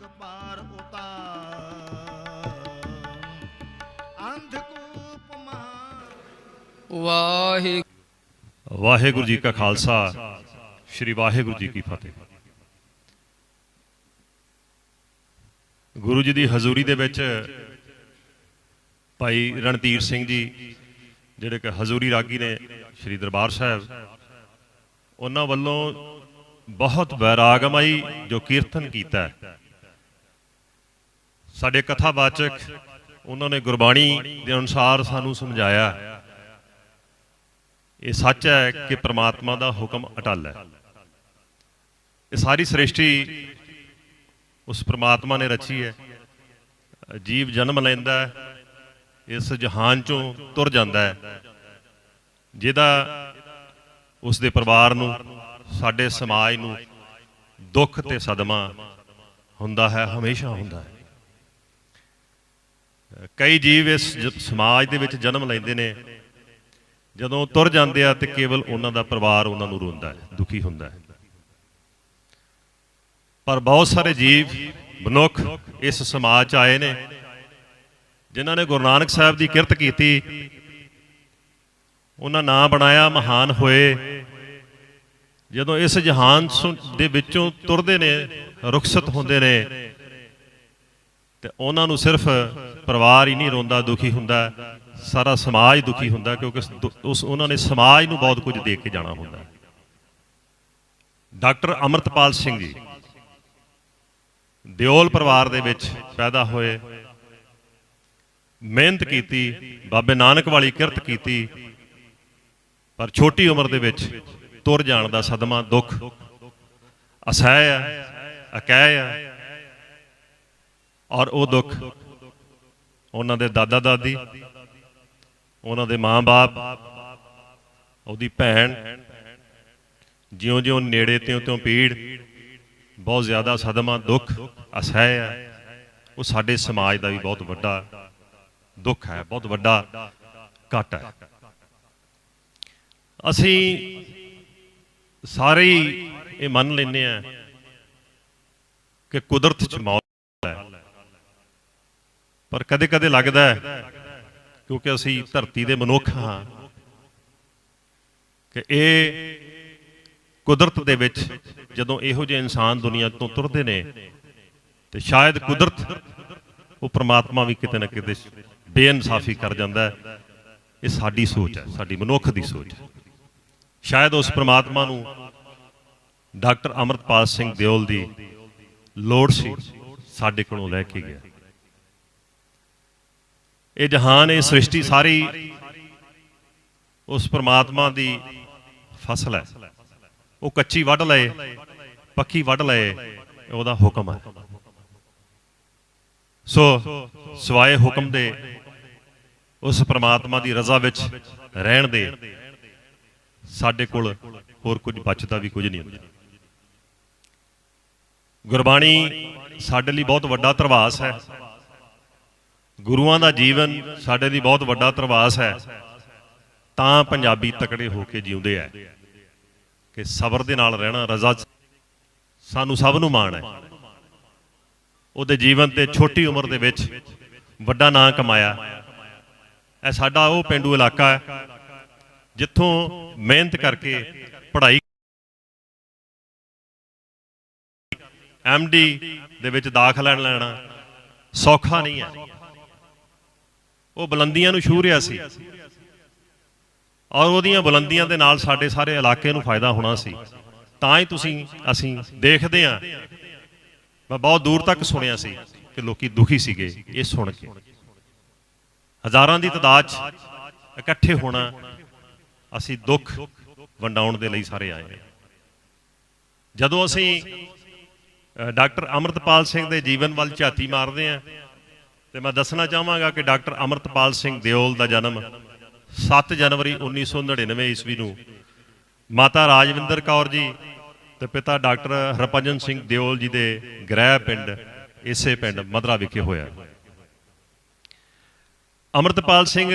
ਜਗ ਪਾਰ ਉਤਾਰ। ਅੰਧਕੂਪ ਮਹਾਨ ਵਾਹਿਗੁਰੂ। ਵਾਹਿਗੁਰੂ ਜੀ ਕਾ ਖਾਲਸਾ, ਸ੍ਰੀ ਵਾਹਿਗੁਰੂ ਜੀ ਕੀ ਫਤਿਹ। ਗੁਰੂ ਜੀ ਦੀ ਹਜ਼ੂਰੀ ਦੇ ਵਿੱਚ ਭਾਈ ਰਣਧੀਰ ਸਿੰਘ ਜੀ, ਜਿਹੜੇ ਕਿ ਹਜ਼ੂਰੀ ਰਾਗੀ ਨੇ ਸ੍ਰੀ ਦਰਬਾਰ ਸਾਹਿਬ, ਉਹਨਾਂ ਵੱਲੋਂ ਬਹੁਤ ਵੈਰਾਗਮਈ ਜੋ ਕੀਰਤਨ ਕੀਤਾ ਹੈ। ਸਾਡੇ ਕਥਾਵਾਚਕ ਉਹਨਾਂ ਨੇ ਗੁਰਬਾਣੀ ਦੇ ਅਨੁਸਾਰ ਸਾਨੂੰ ਸਮਝਾਇਆ। ਇਹ ਸੱਚ ਹੈ ਕਿ ਪ੍ਰਮਾਤਮਾ ਦਾ ਹੁਕਮ ਅਟਲ ਹੈ। ਇਹ ਸਾਰੀ ਸ੍ਰਿਸ਼ਟੀ ਉਸ ਪ੍ਰਮਾਤਮਾ ਨੇ ਰਚੀ ਹੈ। ਜੀਵ ਜਨਮ ਲੈਂਦਾ ਹੈ, ਇਸ ਜਹਾਨ ਚੋਂ ਤੁਰ ਜਾਂਦਾ ਹੈ, ਜਿਹਦਾ ਉਸ ਦੇ ਪਰਿਵਾਰ ਨੂੰ, ਸਾਡੇ ਸਮਾਜ ਨੂੰ ਦੁੱਖ ਤੇ ਸਦਮਾ ਹੁੰਦਾ ਹੈ, ਹਮੇਸ਼ਾ ਹੁੰਦਾ ਹੈ। ਕਈ ਜੀਵ ਇਸ ਸਮਾਜ ਦੇ ਵਿੱਚ ਜਨਮ ਲੈਂਦੇ ਨੇ। ਜਦੋਂ ਤੁਰ ਜਾਂਦੇ ਆ ਤੇ ਕੇਵਲ ਉਹਨਾਂ ਦਾ ਪਰਿਵਾਰ ਉਹਨਾਂ ਨੂੰ ਰੋਂਦਾ ਹੈ, ਦੁਖੀ ਹੁੰਦਾ ਹੈ। ਪਰ ਬਹੁਤ ਸਾਰੇ ਜੀਵ, ਮਨੁੱਖ ਇਸ ਸਮਾਜ 'ਚ ਆਏ ਨੇ, ਜਿਨ੍ਹਾਂ ਨੇ ਗੁਰੂ ਨਾਨਕ ਸਾਹਿਬ ਦੀ ਕਿਰਤ ਕੀਤੀ। ਉਹਨਾਂ ਨਾਂ ਬਣਾਇਆ, ਮਹਾਨ ਹੋਏ। ਜਦੋਂ ਇਸ ਜਹਾਨ ਦੇ ਵਿੱਚੋਂ ਤੁਰਦੇ ਨੇ, ਰੁਖਸਤ ਹੁੰਦੇ ਨੇ ਤੇ ਉਹਨਾਂ ਨੂੰ ਸਿਰਫ ਪਰਿਵਾਰ ਹੀ ਨਹੀਂ ਰੋਂਦਾ, ਦੁਖੀ ਹੁੰਦਾ, ਸਾਰਾ ਸਮਾਜ ਦੁਖੀ ਹੁੰਦਾ, ਕਿਉਂਕਿ ਉਸ ਦੁ- ਉਸ ਉਹਨਾਂ ਨੇ ਸਮਾਜ ਨੂੰ ਬਹੁਤ ਕੁਝ ਦੇ ਕੇ ਜਾਣਾ ਹੁੰਦਾ। ਡਾਕਟਰ ਅਮਰਤਪਾਲ ਸਿੰਘ ਜੀ, ਦਿਓਲ ਪਰਿਵਾਰ ਦੇ ਵਿੱਚ ਪੈਦਾ ਹੋਏ, ਮਿਹਨਤ ਕੀਤੀ, ਬਾਬੇ ਨਾਨਕ ਵਾਲੀ ਕਿਰਤ ਕੀਤੀ, ਪਰ ਛੋਟੀ ਉਮਰ ਦੇ ਵਿੱਚ ਤੁਰ ਜਾਣ ਦਾ ਸਦਮਾ ਦੁੱਖ, ਅਸਹਿ ਹੈ, ਅਕਹਿ ਹੈ ਔਰ ਉਹ ਦੁੱਖ। ਉਹਨਾਂ ਦੇ ਦਾਦਾ ਦਾਦੀ, ਉਹਨਾਂ ਦੇ ਮਾਂ-ਬਾਪ ਉਹਦੀ ਭੈਣ, ਜਿਉਂ-ਜਿਉਂ ਨੇੜੇ ਤਿਉਂ ਤਿਉਂ ਪੀੜ, ਬਹੁਤ ਜ਼ਿਆਦਾ ਸਦਮਾ, ਦੁੱਖ, ਅਸਹਿ ਹੈ। ਉਹ ਸਾਡੇ ਸਮਾਜ ਦਾ ਵੀ ਬਹੁਤ ਵੱਡਾ ਦੁੱਖ ਹੈ, ਬਹੁਤ ਵੱਡਾ ਘਾਟਾ ਹੈ। ਅਸੀਂ ਸਾਰੇ ਹੀ ਇਹ ਮੰਨ ਲੈਂਦੇ ਆ ਕਿ ਕੁਦਰਤ 'ਚ ਮੌਤ ਪਰ ਕਦੇ-ਕਦੇ ਲੱਗਦਾ ਹੈ ਕਿਉਂਕਿ ਅਸੀਂ ਧਰਤੀ ਦੇ ਮਨੁੱਖ ਹਾਂ ਕਿ ਇਹ ਕੁਦਰਤ ਦੇ ਵਿੱਚ ਜਦੋਂ ਇਹੋ ਜਿਹੇ ਇਨਸਾਨ ਦੁਨੀਆ ਤੋਂ ਤੁਰਦੇ ਨੇ ਤੇ ਸ਼ਾਇਦ ਕੁਦਰਤ ਉਹ ਪ੍ਰਮਾਤਮਾ ਵੀ ਕਿਤੇ ਨਾ ਕਿਤੇ ਬੇਇਨਸਾਫੀ ਕਰ ਜਾਂਦਾ ਹੈ। ਇਹ ਸਾਡੀ ਸੋਚ ਹੈ, ਸਾਡੀ ਮਨੁੱਖ ਦੀ ਸੋਚ ਹੈ। ਸ਼ਾਇਦ ਉਸ ਪ੍ਰਮਾਤਮਾ ਨੂੰ ਡਾਕਟਰ ਅਮਰਤਪਾਲ ਸਿੰਘ ਦਿਓਲ ਦੀ ਲੋੜ ਸੀ, ਸਾਡੇ ਕੋਲੋਂ ਲੈ ਕੇ ਗਿਆ। ਇਹ ਜਹਾਨ, ਇਹ ਸ੍ਰਿਸ਼ਟੀ ਸਾਰੀ ਉਸ ਪ੍ਰਮਾਤਮਾ ਦੀ ਫਸਲ ਹੈ। ਉਹ ਕੱਚੀ ਵੱਢ ਲਏ, ਪੱਕੀ ਵੱਢ ਲਏ, ਉਹਦਾ ਹੁਕਮ ਹੈ। ਸੋ ਸਵਾਏ ਹੁਕਮ ਦੇ ਉਸ ਪ੍ਰਮਾਤਮਾ ਦੀ ਰਜ਼ਾ ਵਿੱਚ ਰਹਿਣ ਦੇ। ਸਾਡੇ ਕੋਲ ਹੋਰ ਕੁਝ ਬਚਦਾ ਵੀ ਕੁਝ ਨਹੀਂ ਹੁੰਦਾ। ਗੁਰਬਾਣੀ ਸਾਡੇ ਲਈ ਬਹੁਤ ਵੱਡਾ ਧਰਵਾਸ ਹੈ। ਗੁਰੂਆਂ ਦਾ ਜੀਵਨ ਸਾਡੇ ਲਈ ਬਹੁਤ ਵੱਡਾ ਤਰਵਾਸ ਹੈ। ਤਾਂ ਪੰਜਾਬੀ ਤਕੜੇ ਹੋ ਕੇ ਜਿਉਂਦੇ ਆ ਕਿ ਸਬਰ ਦੇ ਨਾਲ ਰਹਿਣਾ, ਰਜ਼ਾ ਸਾਨੂੰ ਸਭ ਨੂੰ ਮਾਣ ਹੈ। ਉਹਦੇ ਜੀਵਨ ਤੇ ਛੋਟੀ ਉਮਰ ਦੇ ਵਿੱਚ ਵੱਡਾ ਨਾਂ ਕਮਾਇਆ। ਇਹ ਸਾਡਾ ਉਹ ਪਿੰਡੂ ਇਲਾਕਾ ਹੈ, ਜਿੱਥੋਂ ਮਿਹਨਤ ਕਰਕੇ ਪੜ੍ਹਾਈ ਐਮਡੀ ਦੇ ਵਿੱਚ ਦਾਖਲਾ ਲੈਣਾ ਸੌਖਾ ਨਹੀਂ ਹੈ। ਉਹ ਬੁਲੰਦੀਆਂ ਨੂੰ ਛੂ ਰਿਹਾ ਸੀ। ਔਰ ਉਹਦੀਆਂ ਬੁਲੰਦੀਆਂ ਦੇ ਨਾਲ ਸਾਡੇ ਸਾਰੇ ਇਲਾਕੇ ਨੂੰ ਫਾਇਦਾ ਹੋਣਾ ਸੀ। ਤਾਂ ਹੀ ਤੁਸੀਂ, ਅਸੀਂ ਦੇਖਦੇ ਹਾਂ। ਮੈਂ ਬਹੁਤ ਦੂਰ ਤੱਕ ਸੁਣਿਆ ਸੀ ਕਿ ਲੋਕੀ ਦੁਖੀ ਸੀਗੇ, ਇਹ ਸੁਣ ਕੇ। ਹਜ਼ਾਰਾਂ ਦੀ ਤਾਦਾਦ 'ਚ ਇਕੱਠੇ ਹੋਣਾ, ਅਸੀਂ ਦੁੱਖ ਵੰਡਾਉਣ ਦੇ ਲਈ ਸਾਰੇ ਆਏ ਜਦੋਂ ਅਸੀਂ ਡਾਕਟਰ ਅਮਰਤਪਾਲ ਸਿੰਘ ਦੇ ਜੀਵਨ ਵੱਲ ਝਾਤੀ ਮਾਰਦੇ ਹਾਂ ਤੇ ਮੈਂ ਦੱਸਣਾ ਚਾਹਾਂਗਾ ਕਿ ਡਾਕਟਰ ਅਮਰਤਪਾਲ ਸਿੰਘ ਦਿਓਲ ਦਾ ਜਨਮ 7 ਜਨਵਰੀ 1999 ਈਸਵੀ ਨੂੰ ਮਾਤਾ ਰਾਜਵਿੰਦਰ ਕੌਰ ਜੀ ਤੇ ਪਿਤਾ ਡਾਕਟਰ ਹਰਭਜਨ ਸਿੰਘ ਦਿਓਲ ਜੀ ਦੇ ਗ੍ਰਹਿ ਪਿੰਡ, ਇਸੇ ਪਿੰਡ ਮਦਰਾ ਵਿਖੇ ਹੋਇਆ। ਅਮਰਤਪਾਲ ਸਿੰਘ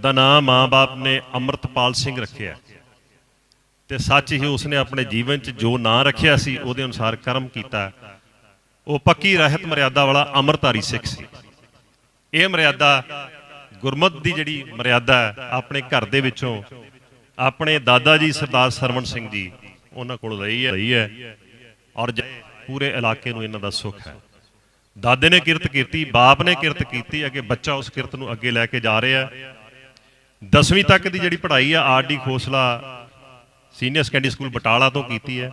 ਦਾ ਨਾਮ ਮਾਂ-ਬਾਪ ਨੇ ਅਮਰਤਪਾਲ ਸਿੰਘ ਰੱਖਿਆ। ਤੇ ਸੱਚ ਹੀ ਉਸਨੇ ਆਪਣੇ ਜੀਵਨ 'ਚ ਜੋ ਨਾਂ ਰੱਖਿਆ ਸੀ, ਉਹਦੇ ਅਨੁਸਾਰ ਕਰਮ ਕੀਤਾ। ਉਹ ਪੱਕੀ ਰਹਿਤ ਮਰਿਆਦਾ ਵਾਲਾ ਅੰਮ੍ਰਿਤਧਾਰੀ ਸਿੱਖ ਸੀ। ਇਹ ਮਰਿਆਦਾ ਗੁਰਮਤ ਦੀ ਜਿਹੜੀ ਮਰਿਆਦਾ ਹੈ, ਆਪਣੇ ਘਰ ਦੇ ਵਿੱਚੋਂ, ਆਪਣੇ ਦਾਦਾ ਜੀ ਸਰਦਾਰ ਸਰਵਣ ਸਿੰਘ ਜੀ, ਉਹਨਾਂ ਕੋਲ ਰਹੀ ਹੈ ਰਹੀ ਹੈ, ਔਰ ਜ- ਪੂਰੇ ਇਲਾਕੇ ਨੂੰ ਇਹਨਾਂ ਦਾ ਸੁੱਖ ਹੈ। ਦਾਦੇ ਨੇ ਕਿਰਤ ਕੀਤੀ, ਬਾਪ ਨੇ ਕਿਰਤ ਕੀਤੀ, ਅੱਗੇ ਬੱਚਾ ਉਸ ਕਿਰਤ ਨੂੰ ਅੱਗੇ ਲੈ ਕੇ ਜਾ ਰਿਹਾ ਹੈ। 10ਵੀਂ ਤੱਕ ਦੀ ਜਿਹੜੀ ਪੜ੍ਹਾਈ ਆ R D Khosla senior secondary school Batala ਤੋਂ ਕੀਤੀ ਹੈ।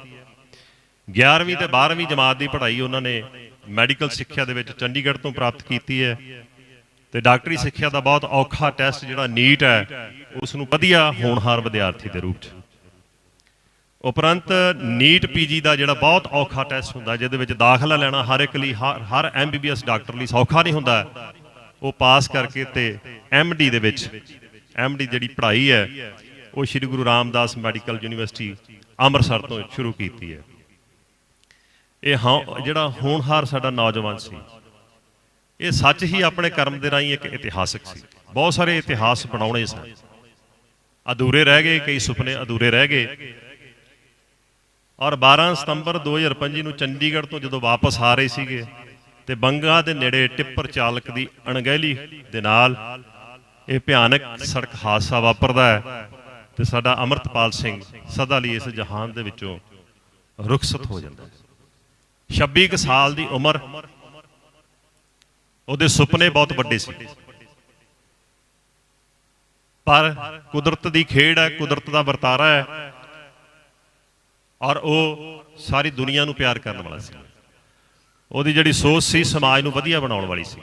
11ਵੀਂ ਤੇ 12ਵੀਂ ਜਮਾਤ ਦੀ ਪੜ੍ਹਾਈ ਉਹਨਾਂ ਨੇ ਮੈਡੀਕਲ ਸਿੱਖਿਆ ਦੇ ਵਿੱਚ ਚੰਡੀਗੜ੍ਹ ਤੋਂ ਪ੍ਰਾਪਤ ਕੀਤੀ ਹੈ। ਤੇ ਡਾਕਟਰੀ ਸਿੱਖਿਆ ਦਾ ਬਹੁਤ ਔਖਾ ਟੈਸਟ ਜਿਹੜਾ ਨੀਟ ਹੈ ਉਸ ਨੂੰ ਵਧੀਆ ਹੋਣਹਾਰ ਵਿਦਿਆਰਥੀ ਦੇ ਰੂਪ 'ਚ। ਉਪਰੰਤ ਨੀਟ ਪੀਜੀ ਦਾ ਜਿਹੜਾ ਬਹੁਤ ਔਖਾ ਟੈਸਟ ਹੁੰਦਾ, ਜਿਹਦੇ ਵਿੱਚ ਦਾਖਲਾ ਲੈਣਾ ਹਰ ਇੱਕ ਲਈ ਹਰ ਹਰ ਐਮਬੀਬੀਐਸ ਡਾਕਟਰ ਲਈ ਸੌਖਾ ਨਹੀਂ ਹੁੰਦਾ, ਉਹ ਪਾਸ ਕਰਕੇ ਤੇ ਐਮਡੀ ਦੇ ਵਿੱਚ ਐਮਡੀ ਜਿਹੜੀ ਪੜ੍ਹਾਈ ਹੈ, ਉਹ ਸ੍ਰੀ ਗੁਰੂ ਰਾਮਦਾਸ ਮੈਡੀਕਲ ਯੂਨੀਵਰਸਿਟੀ ਅੰਮ੍ਰਿਤਸਰ ਤੋਂ ਸ਼ੁਰੂ ਕੀਤੀ ਹੈ। ਇਹ ਹਾਂ, ਜਿਹੜਾ ਹੋਣਹਾਰ ਸਾਡਾ ਨੌਜਵਾਨ ਸੀ ਇਹ ਸੱਚ ਹੀ ਆਪਣੇ ਕਰਮ ਦੇ ਰਾਹੀਂ ਇੱਕ ਇਤਿਹਾਸਕ ਸੀ। ਬਹੁਤ ਸਾਰੇ ਇਤਿਹਾਸ ਬਣਾਉਣੇ ਸਨ। ਅਧੂਰੇ ਰਹਿ ਗਏ, ਕਈ ਸੁਪਨੇ ਅਧੂਰੇ ਰਹਿ ਗਏ। ਔਰ 12 ਸਤੰਬਰ 2025 ਨੂੰ ਚੰਡੀਗੜ੍ਹ ਤੋਂ ਜਦੋਂ ਵਾਪਸ ਆ ਰਹੇ ਸੀਗੇ, ਤੇ ਬੰਗਾ ਦੇ ਨੇੜੇ ਟਿੱਪਰ ਚਾਲਕ ਦੀ ਅਣਗਹਿਲੀ ਦੇ ਨਾਲ ਇਹ ਭਿਆਨਕ ਸੜਕ ਹਾਦਸਾ ਵਾਪਰਦਾ ਹੈ ਤੇ ਸਾਡਾ ਅਮਰਤਪਾਲ ਸਿੰਘ ਸਦਾ ਲਈ ਇਸ ਜਹਾਨ ਦੇ ਵਿੱਚੋਂ ਰੁਖਸਤ ਹੋ ਜਾਂਦਾ ਹੈ। 26 ਕੁ ਸਾਲ ਦੀ ਉਮਰ ਉਹਦੇ ਸੁਪਨੇ ਬਹੁਤ ਵੱਡੇ ਸੀ। ਪਰ ਕੁਦਰਤ ਦੀ ਖੇਡ ਹੈ, ਕੁਦਰਤ ਦਾ ਵਰਤਾਰਾ ਹੈ। ਔਰ ਉਹ ਸਾਰੀ ਦੁਨੀਆ ਨੂੰ ਪਿਆਰ ਕਰਨ ਵਾਲਾ ਸੀ। ਉਹਦੀ ਜਿਹੜੀ ਸੋਚ ਸੀ, ਸਮਾਜ ਨੂੰ ਵਧੀਆ ਬਣਾਉਣ ਵਾਲੀ ਸੀ।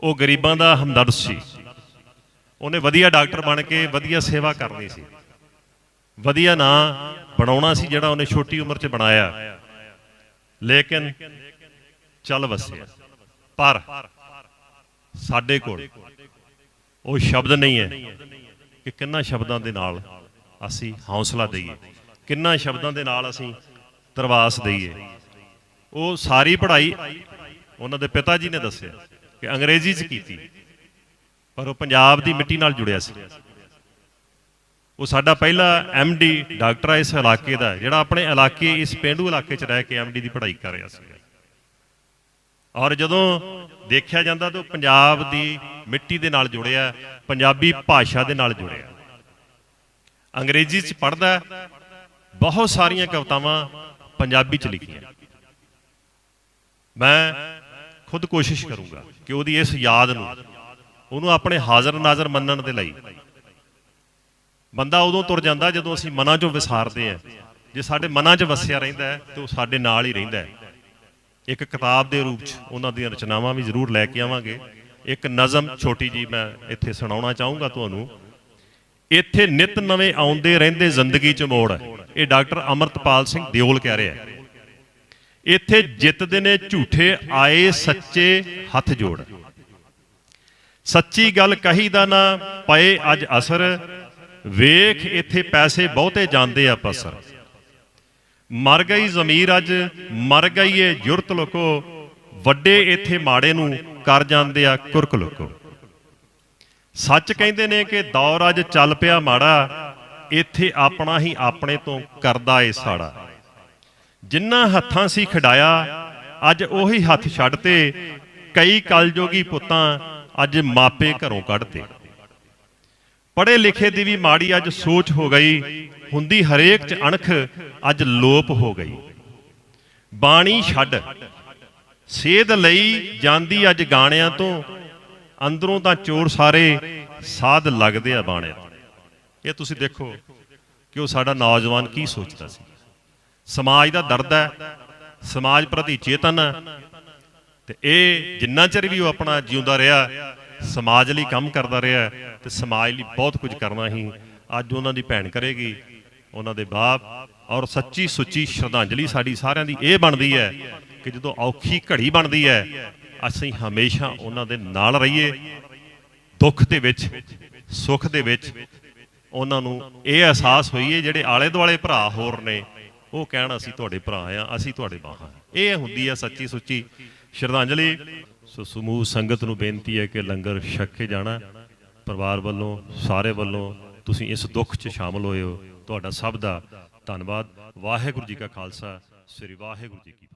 ਉਹ ਗਰੀਬਾਂ ਦਾ ਹਮਦਰਦ ਸੀ। ਉਹਨੇ ਵਧੀਆ ਡਾਕਟਰ ਬਣ ਕੇ ਵਧੀਆ ਸੇਵਾ ਕਰਨੀ ਸੀ। ਵਧੀਆ ਨਾਂ ਬਣਾਉਣਾ ਸੀ ਜਿਹੜਾ ਉਹਨੇ ਛੋਟੀ ਉਮਰ 'ਚ ਬਣਾਇਆ। ਲੇਕਿਨ ਚੱਲ ਵਸਿਆ। ਪਰ ਸਾਡੇ ਕੋਲ ਉਹ ਸ਼ਬਦ ਨਹੀਂ ਹੈ ਕਿ ਕਿੰਨਾ ਸ਼ਬਦਾਂ ਦੇ ਨਾਲ ਅਸੀਂ ਹੌਸਲਾ ਦਈਏ, ਕਿੰਨਾ ਸ਼ਬਦਾਂ ਦੇ ਨਾਲ ਅਸੀਂ ਤਰਵਾਸ ਦਈਏ। ਉਹ ਸਾਰੀ ਪੜ੍ਹਾਈ ਉਹਨਾਂ ਦੇ ਪਿਤਾ ਜੀ ਨੇ ਦੱਸਿਆ ਕਿ ਅੰਗਰੇਜ਼ੀ 'ਚ ਕੀਤੀ, ਪਰ ਉਹ ਪੰਜਾਬ ਦੀ ਮਿੱਟੀ ਨਾਲ ਜੁੜਿਆ ਸੀ। ਉਹ ਸਾਡਾ ਪਹਿਲਾ ਡੀ ਡਾਕਟਰ ਇਸ ਇਲਾਕੇ ਦਾ, ਜਿਹੜਾ ਆਪਣੇ ਇਲਾਕੇ, ਇਸ ਪਿੰਡੂ ਇਲਾਕੇ 'ਚ ਰਹਿ ਕੇ ਡੀ ਦੀ ਪੜ੍ਹਾਈ ਕਰ ਰਿਹਾ ਸੀ। ਔਰ ਜਦੋਂ ਦੇਖਿਆ ਜਾਂਦਾ ਤਾਂ ਉਹ ਪੰਜਾਬ ਦੀ ਮਿੱਟੀ ਦੇ ਨਾਲ ਜੁੜਿਆ, ਪੰਜਾਬੀ ਭਾਸ਼ਾ ਦੇ ਨਾਲ ਜੁੜਿਆ। ਅੰਗਰੇਜ਼ੀ 'ਚ ਪੜ੍ਹਦਾ, ਬਹੁਤ ਸਾਰੀਆਂ ਕਵਿਤਾਵਾਂ ਪੰਜਾਬੀ 'ਚ ਲਿਖੀਆਂ। ਮੈਂ ਖੁਦ ਕੋਸ਼ਿਸ਼ ਕਰੂੰਗਾ ਕਿ ਉਹਦੀ ਇਸ ਯਾਦ ਨੂੰ, ਉਹਨੂੰ ਆਪਣੇ ਹਾਜ਼ਰ ਨਾਜ਼ਰ ਮੰਨਣ ਦੇ ਲਈ ਬੰਦਾ ਉਦੋਂ ਤੁਰ ਜਾਂਦਾ ਜਦੋਂ ਅਸੀਂ ਮਨਾਂ 'ਚੋਂ ਵਿਸਾਰਦੇ ਆ ਜੇ ਸਾਡੇ ਮਨਾਂ 'ਚ ਵਸਿਆ ਰਹਿੰਦਾ ਹੈ, ਤੇ ਉਹ ਸਾਡੇ ਨਾਲ ਹੀ ਰਹਿੰਦਾ ਹੈ। ਇੱਕ ਕਿਤਾਬ ਦੇ ਰੂਪ 'ਚ ਉਹਨਾਂ ਦੀਆਂ ਰਚਨਾਵਾਂ ਵੀ ਜ਼ਰੂਰ ਲੈ ਕੇ ਆਵਾਂਗੇ। ਇੱਕ ਨਜ਼ਮ ਛੋਟੀ ਜੀ ਮੈਂ ਇੱਥੇ ਸੁਣਾਉਣਾ ਚਾਹੂੰਗਾ ਤੁਹਾਨੂੰ। ਇੱਥੇ ਨਿਤ ਨਵੇਂ ਆਉਂਦੇ ਰਹਿੰਦੇ ਜ਼ਿੰਦਗੀ 'ਚ ਮੋੜ ਇਹ ਡਾਕਟਰ ਅਮਰਤਪਾਲ ਸਿੰਘ ਦਿਓਲ ਕਹਿ ਰਿਹਾ ਇੱਥੇ ਜਿੱਤਦੇ ਨੇ ਝੂਠੇ ਆਏ ਸੱਚੇ ਹੱਥ ਜੋੜ। ਸੱਚੀ ਗੱਲ ਕਹੀ ਦਾ ਨਾ, ਪਏ ਅੱਜ ਅਸਰ। ਵੇਖ ਇੱਥੇ ਪੈਸੇ ਬਹੁਤੇ ਜਾਂਦੇ ਆ ਪਸਰ। ਮਰ ਗਈ ਜ਼ਮੀਰ ਅੱਜ, ਮਰ ਗਈ ਏ ਜੁਰਤ ਲੋਕੋ, ਵੱਡੇ ਇੱਥੇ ਮਾੜੇ ਨੂੰ ਕਰ ਜਾਂਦੇ ਆ ਕੁਰਕ ਲੋਕੋ। ਸੱਚ ਕਹਿੰਦੇ ਨੇ ਕਿ ਦੌਰ ਅੱਜ ਚੱਲ ਪਿਆ ਮਾੜਾ, ਇੱਥੇ ਆਪਣਾ ਹੀ ਆਪਣੇ ਤੋਂ ਕਰਦਾ ਏ ਸਾੜਾ। ਜਿੰਨਾ ਹੱਥਾਂ ਸੀ ਖਡਾਇਆ, ਅੱਜ ਉਹੀ ਹੱਥ ਛੱਡਤੇ, ਕਈ ਕਲਯੋਗੀ ਪੁੱਤਾਂ ਅੱਜ ਮਾਪੇ ਘਰੋਂ ਕੱਢਤੇ। ਪੜ੍ਹੇ ਲਿਖੇ ਦੀ ਵੀ ਮਾੜੀ ਅੱਜ ਸੋਚ ਹੋ ਗਈ ਹੁੰਦੀ ਹਰੇਕ ਚ ਅਣਖ ਅੱਜ ਲੋਪ ਹੋ ਗਈ। ਬਾਣੀ ਛੱਡ। ਸੇਧ ਲਈ ਜਾਂਦੀ ਅੱਜ ਗਾਣਿਆਂ ਤੋਂ। ਅੰਦਰੋਂ ਤਾਂ ਚੋਰ ਸਾਰੇ ਸਾਧ ਲੱਗਦੇ ਆ ਬਾਣਿਆਂ ਇਹ ਤੁਸੀਂ ਦੇਖੋ ਕਿ ਉਹ ਸਾਡਾ ਨੌਜਵਾਨ ਕੀ ਸੋਚਦਾ ਸੀ। ਸਮਾਜ ਦਾ ਦਰਦ ਹੈ। ਸਮਾਜ ਪ੍ਰਤੀ ਚੇਤਨ ਹੈ। ਤੇ ਇਹ ਜਿੰਨਾ ਚਿਰ ਵੀ ਉਹ ਆਪਣਾ ਜਿਉਂਦਾ ਰਿਹਾ, ਸਮਾਜ ਲਈ ਕੰਮ ਕਰਦਾ ਰਿਹਾ, ਤੇ ਸਮਾਜ ਲਈ ਬਹੁਤ ਕੁਝ ਕਰਨਾ ਹੀ ਅੱਜ ਉਹਨਾਂ ਦੀ ਭੈਣ ਕਰੇਗੀ। ਉਹਨਾਂ ਦੇ ਬਾਪ ਔਰ ਸੱਚੀ ਸੁੱਚੀ ਸ਼ਰਧਾਂਜਲੀ ਸਾਡੀ ਸਾਰਿਆਂ ਦੀ ਇਹ ਬਣਦੀ ਹੈ ਕਿ ਜਦੋਂ ਔਖੀ ਘੜੀ ਬਣਦੀ ਹੈ, ਅਸੀਂ ਹਮੇਸ਼ਾ ਉਹਨਾਂ ਦੇ ਨਾਲ ਰਹੀਏ। ਦੁੱਖ ਦੇ ਵਿੱਚ, ਸੁੱਖ ਦੇ ਵਿੱਚ ਉਹਨਾਂ ਨੂੰ ਇਹ ਅਹਿਸਾਸ ਹੋਈਏ, ਜਿਹੜੇ ਆਲੇ ਦੁਆਲੇ ਭਰਾ ਹੋਰ ਨੇ, ਉਹ ਕਹਿਣ, ਅਸੀਂ ਤੁਹਾਡੇ ਭਰਾ ਆ ਅਸੀਂ ਤੁਹਾਡੇ ਬਾਹਾਂ ਇਹ ਹੁੰਦੀ ਹੈ ਸੱਚੀ ਸੁੱਚੀ ਸ਼ਰਧਾਂਜਲੀ। ਸੋ ਸਮੂਹ ਸੰਗਤ ਨੂੰ ਬੇਨਤੀ ਹੈ ਕਿ ਲੰਗਰ ਛਕ ਕੇ ਜਾਣਾ। ਪਰਿਵਾਰ ਵੱਲੋਂ, ਸਾਰੇ ਵੱਲੋਂ ਤੁਸੀਂ ਇਸ ਦੁੱਖ 'ਚ ਸ਼ਾਮਲ ਹੋਏ ਹੋ। ਤੁਹਾਡਾ ਸਭ ਦਾ ਧੰਨਵਾਦ। ਵਾਹਿਗੁਰੂ ਜੀ ਕਾ ਖਾਲਸਾ ਸ੍ਰੀ ਵਾਹਿਗੁਰੂ ਜੀ ਕੀ